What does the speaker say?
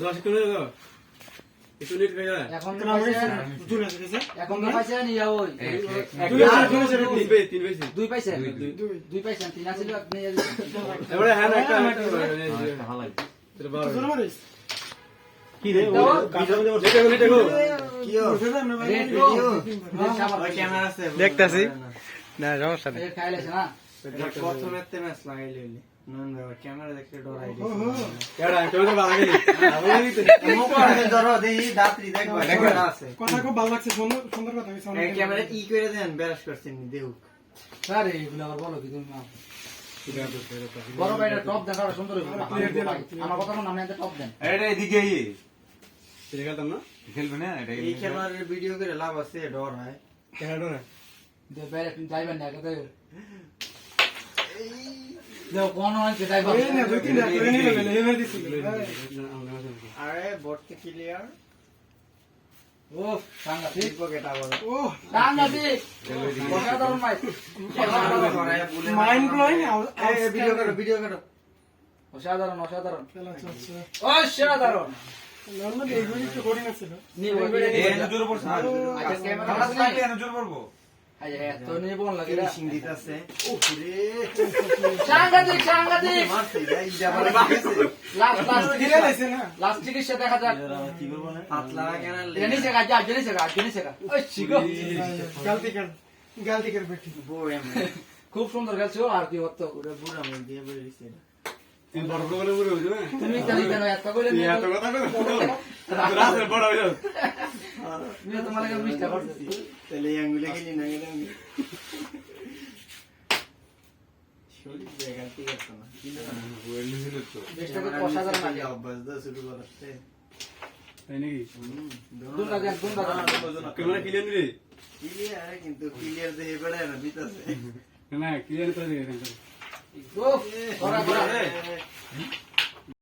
দশ কিলো হয়ে এখন দুই পাইছে দুই পাইছে তিন আছিল আপনি এবারে হ্যাঁ একটা এটা বারো কি রে গো দেখতাছি। না। সমস্যা নেই। কথা খুব ভালো লাগছে সুন্দর কথা ক্যামেরা ই করে দেন ব্যারাস করছেন দেউ আরে এগুলো আবার বলো কি তুমি বড় ভাইটা টপ দেন সুন্দর আমার কথা নামে টপ দেন। এটা এদিকে এটা খেলতাম না খেলবে না এটা এই ক্যামেরার ভিডিও করে লাভ আছে ডর হয়। খেলাটা না দে বাইরে তুমি যাইবেন না কত দেও কোন। আরে ক্লিয়ার সাংঘাতিক। অসাধারণ অসাধারণ অসাধারণ। না গেছে পাতলা কেন জেনে শেখা জেনে শেখা জেনে শেখা। গালতি কর, গালতি কর বেটি। খুব সুন্দর খেলছো আর কি হতো ওরে বুড়া মুখ দিয়ে বের তুই তো। নাকি? ক্যামেরা ক্লিয়ার ক্লিয়ার কিন্তু ক্লিয়ার দিয়ে বেড়ায় না বিতাছে না ক্লিয়ার করে দে ও